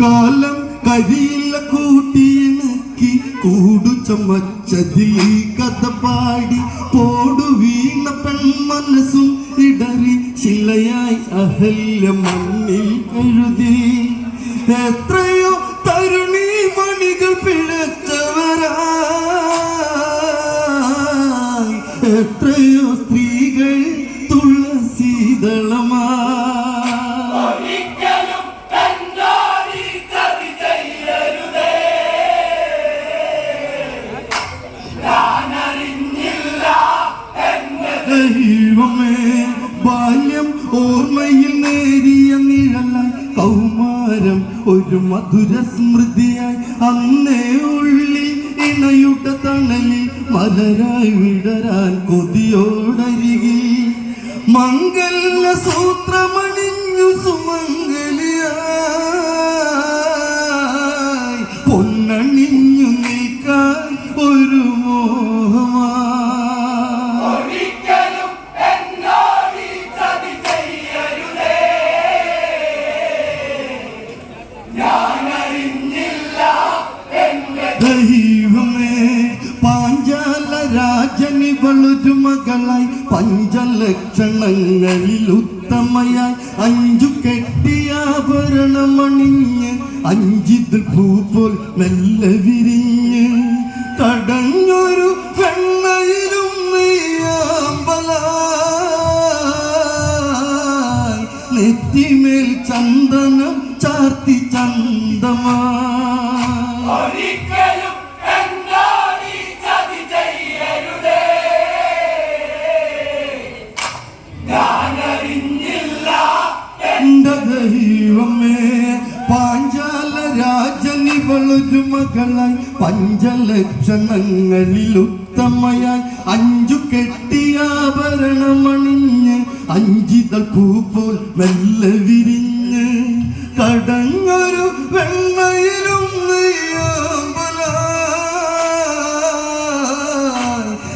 കാലം കഴിയില്ല കൂട്ടിയിണക്കി കൂടു ചമച്ചതിൽ ഈ കഥ പാടി പോടു വീണ പെൺമനസ്സും ഇടറി ശിലയായി അഹല്യ മണ്ണിൽ എഴുതി എത്രയോ തരുണി മണികൾ പിഴച്ചവരാ എത്രയോ സ്ത്രീകൾ തുളസീതളമാ ഒരു മധുര സ്മൃതിയായി അന്നേ ഉള്ളിൽ ഇണയുടെ തണലിൽ മലരായി വിടരാൻ കൊതിയോടരികിൽ മംഗല സൂത്രമണിഞ്ഞു സുമംഗലിയായി ദൈവമേ പാഞ്ചാല രാജനിവളൊരു മകളായി പഞ്ചലക്ഷണങ്ങളിൽ ഉത്തമയായി. അഞ്ചു കെട്ടിയാഭരണമണിഞ്ഞ് അഞ്ചിത് പൂ പോൽ മെല്ലെ വിരിഞ്ഞ്. തടഞ്ഞൊരു നെയ്യാമ്പലായി നെറ്റിമേൽ ചന്ദനം ചാർത്തി ചന്തമാ. രാജനിവളൊരു മകളായി പഞ്ചലക്ഷണങ്ങളിൽ ഉത്തമയായി. അഞ്ചു കെട്ടിയാഭരണമണിഞ്ഞ് അഞ്ചിതൾ പൂ പോൽ മെല്ലെ വിരിഞ്ഞ് കടങ്ങൊരു നെയ്യാമ്പലായി.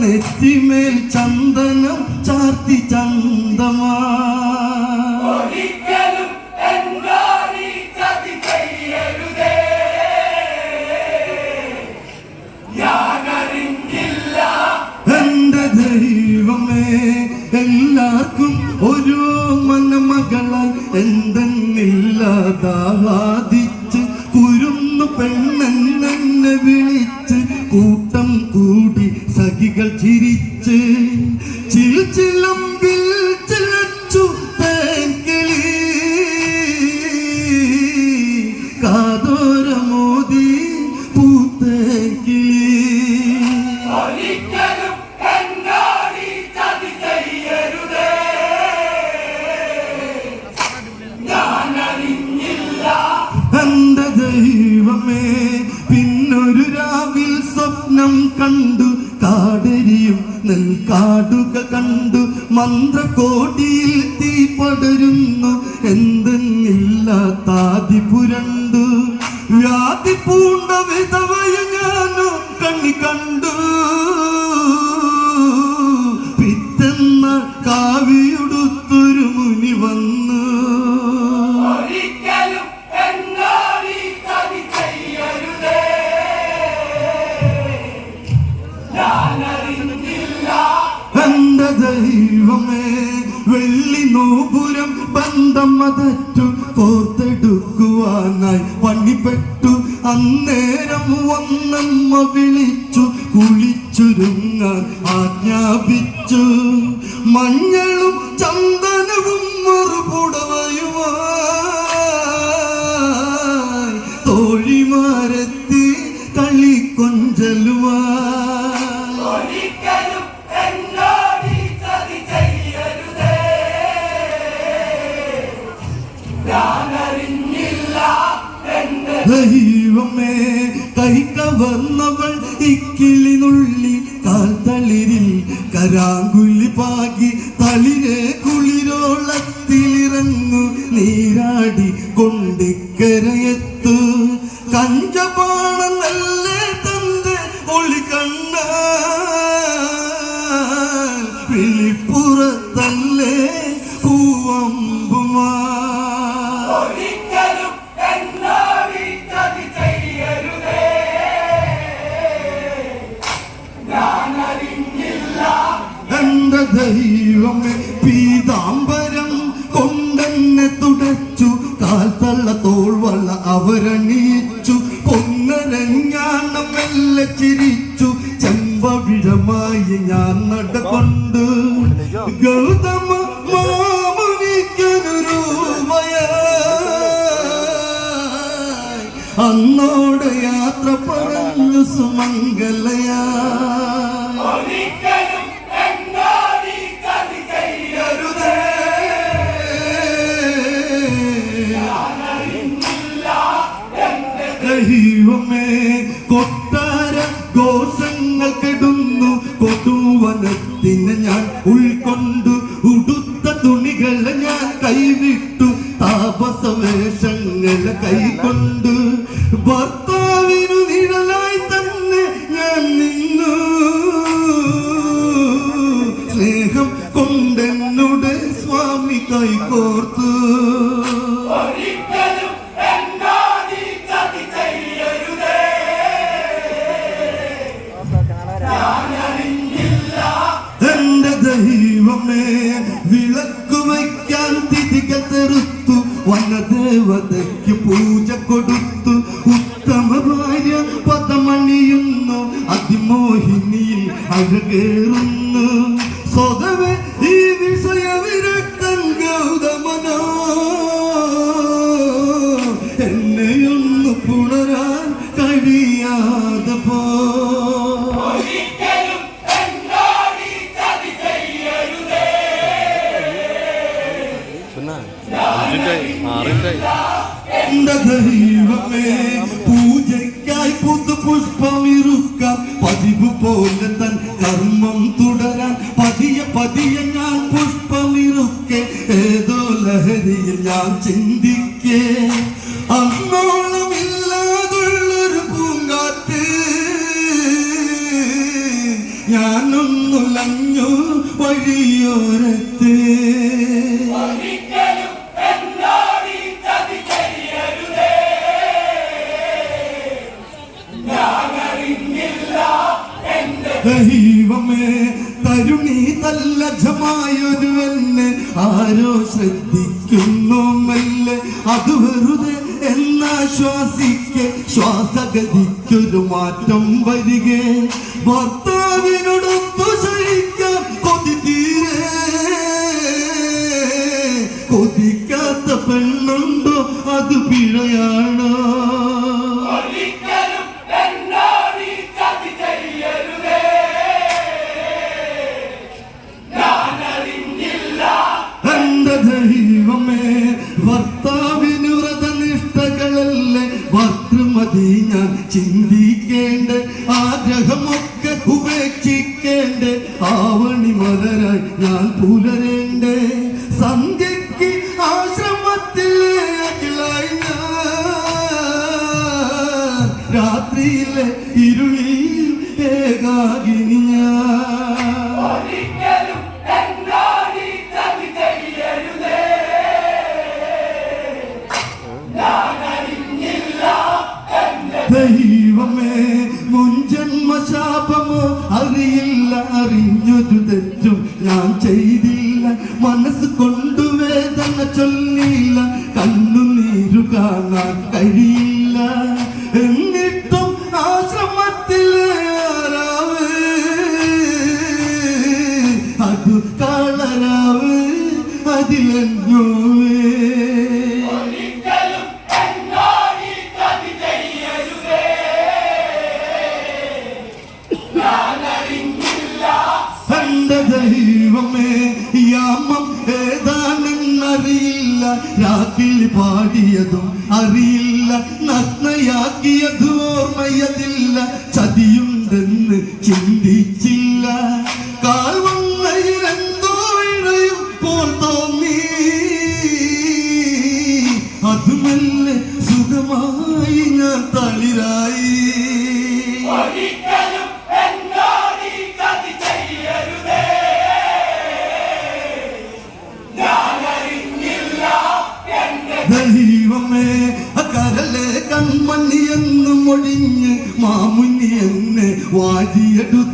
നെറ്റിമേൽ ചന്ദനം എല്ലാവർക്കും ഒരു മനമകളായി എന്തെന്നില്ലാതാവാദിച്ച് കുരുന്നു പെണ്ണെന്നെ വിളിച്ച് കൂട്ടം കൂടി സഖികൾ ചിരിച്ച് പടരുന്നു എന്തെന്നില്ലാത്താതി പുരണ്ടു. വ്യാധി പൂണ്ട വിധവയ ഞാനും കണ്ണി കണ്ടു. പിറ്റെന്ന കാവിയുടുത്തൊരു മുനി വന്നു. എന്റെ ദൈവമേ വെള്ളി നോപുരം ബന്ധം അതറ്റു കോർത്തെടുക്കുവാനായി പണിപ്പെട്ടു. അന്നേരം വന്നമ്മ വിളിച്ചു കുളിച്ചുരുങ്ങാൻ ആജ്ഞാപിച്ചു. മഞ്ഞളും ചന്ദനവും മറുപുടവയുമായി തോഴിമാരെത്തി ഒരിക്കലും ദൈവമേ കൈ കവർന്നവൾ ഇക്കിളിനുള്ളി കാൽ തളിരിൽ കരാങ്കുലി പാകി തളിരെ കുളിരോളത്തിലിറങ്ങു നീരാടി കൊണ്ടിക്കരയത്തു. കഞ്ചപാണ നല്ലേ തന്റെ ഒളി കണ്ട ദൈവമേ പീതാംബരം കൊണ്ടെന്നെ തുടച്ചു. കാൽത്തള്ള തോൾവള്ള അവരണീച്ചു പൊന്നരഞ്ഞാണം ചിരിച്ചു. ചെമ്പവിഴമായി ഞാൻ നടകൊണ്ട് ഗൗതമ മാമുനിക്കൊരു അന്നോട് യാത്ര പറഞ്ഞു സുമംഗലയാ താപസവേഷങ്ങളെ കൈകൊണ്ട് വനദേവതയ്ക്ക് പൂജ കൊടുത്തു. ഉത്തമ ഭാര്യ പദമണിയുന്നു. അതിമോഹിനിയിൽ അഴകേറുന്നു സ്വതവേ ഈ വിഷയ വിരക്തൻ ഗൗതമനോ. എന്നെയൊന്നു പുണരാൻ കഴിയാതെ പോ. ഒരിക്കലും അഞ്ചിന്റെ ആറിന്റെ ദൈവമേ പൂജയ്ക്കായി പുതു പുഷ്പമിറുക്കാം പതിവ് പോലെ തൻ കർമ്മം തുടരാൻ പതിയെ പതിയെ ഞാൻ പുഷ്പമിറുക്കെ ഏതോ ലഹരിയിൽ ഞാൻ ചിന്തിക്കേ. അന്നോളം ഇല്ലാതുള്ളൊരു പൂങ്കാറ്റ് ഞാനൊന്നുലഞ്ഞു വഴിയോരത്ത്. ആരോ ശ്രദ്ധിക്കുന്നുമല്ലേ അത് വെറുതെ എന്നാശ്വാസിക്കെ ശ്വാസഗതിക്കൊരു മാറ്റം വരികെ. ഭർത്താവിനോടൊത്തു ഭർത്താവിന് ഭർത്തൃമതി ഞാൻ ചിന്തിക്കേണ്ട. ആഗ്രഹമൊക്കെ ഉപേക്ഷിക്കേണ്ട. ആവണി മലരായി ഞാൻ പുലരേണ്ടേ നഗ്നയാക്കിയതും ഓർമ്മയതില്ല. ചതിയുണ്ടെന്ന് മൊഴിഞ്ഞ് എന്ന് വാരിയെടുത്ത്.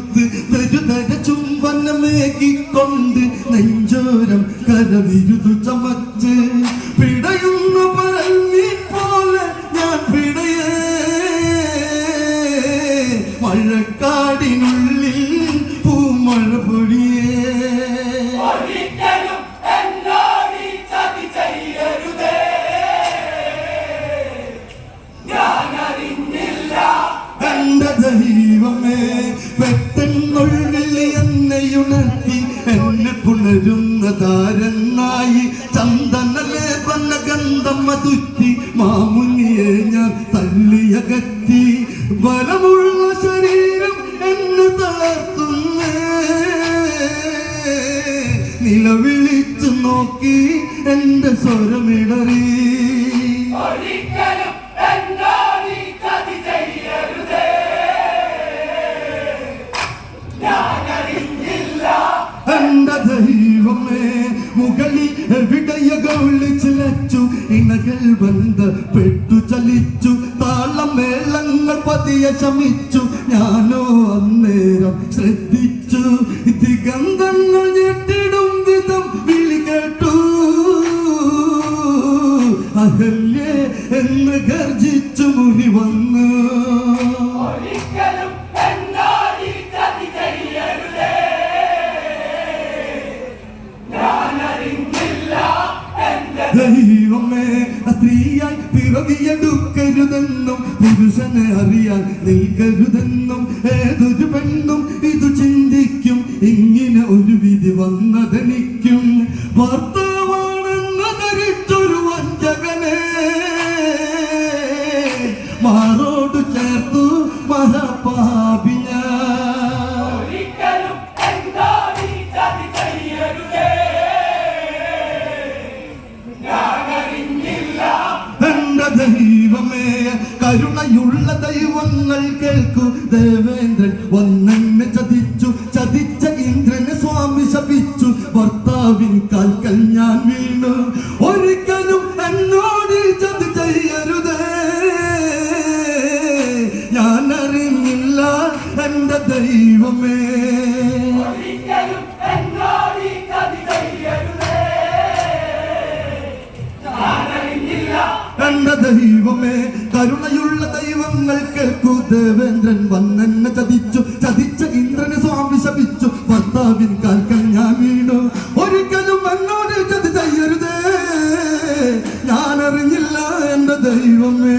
നിലവിളിച്ചു നോക്കി എന്റെ സ്വരമിടറി എന്റെ ദൈവമേ മുകളിൽ എവിടെയൊക്കെ വിളിച്ചിലച്ചു ഇണകൾ ബന്ധപ്പെട്ടു ചലിച്ചു താളമേളങ്ങൾ പതിയെ ശമിച്ചു ഞാനോ അന്നേരം ശ്രദ്ധിച്ചു ദിഗന്ധങ്ങൾ ഞെട്ടിടും അഹല്യേ എന്ന് ഗർജിച്ചു മുനി വന്നു. ദൈവമേ സ്ത്രീയായി പിറവിയെടുക്കരുതെന്നും പുരുഷനെ അറിയാൻ നിൽക്കരുതെന്നും ദൈവങ്ങൾ കേൾക്കൂ. ദേവേന്ദ്രൻ ഒന്നെന്നെ ചതിച്ചു. ചതിച്ച ഇന്ദ്രനെ സ്വാമി ശപിച്ചു. ഭർത്താവിൻ കാൽക്കൽ ഞാൻ വീണു. ഒരിക്കലും എന്നോട് ചതി ചെയ്യരുതേ. ഞാൻ അറിഞ്ഞില്ല എന്റെ ദൈവമേ എന്റെ ദൈവമേ ഭർത്താവിൻ കാൽക്കൽ ഞാൻ വീണു. ഒരിക്കലും എന്നോട് ചതി ചെയ്യരുതേ. ഞാൻ അറിഞ്ഞില്ല എന്റെ ദൈവമേ.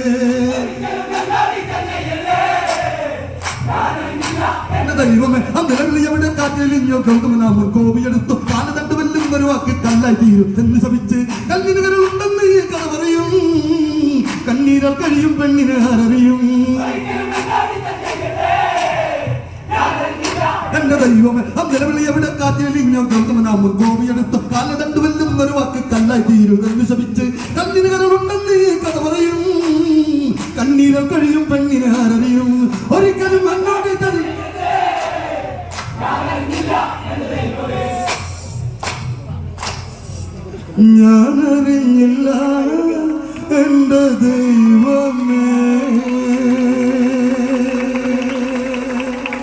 എന്റെ ദൈവമേ അന്നേരം എവിടെ? കാറ്റിലിഞ്ഞോ. കേൾക്കുമെന്നാമോ കോപിയെടുത്തു കാലതണ്ട് വെല്ലുന്നൊരു വാക്ക് കല്ലായി തീരും. എന്ന് ശപിച്ച് കല്ലിനുകളുണ്ടെന്ന് ഈ കഥ പറയും. കണ്ണീരാൽ കഴിയും പെണ്ണിനെ ആരറിയും. എന്റെ ആ നിലവിളി എവിടെ കാറ്റിലിഞ്ഞോ കേൾക്കുമെന്നാമോ കോപിയെടുത്തു കാലതണ്ട്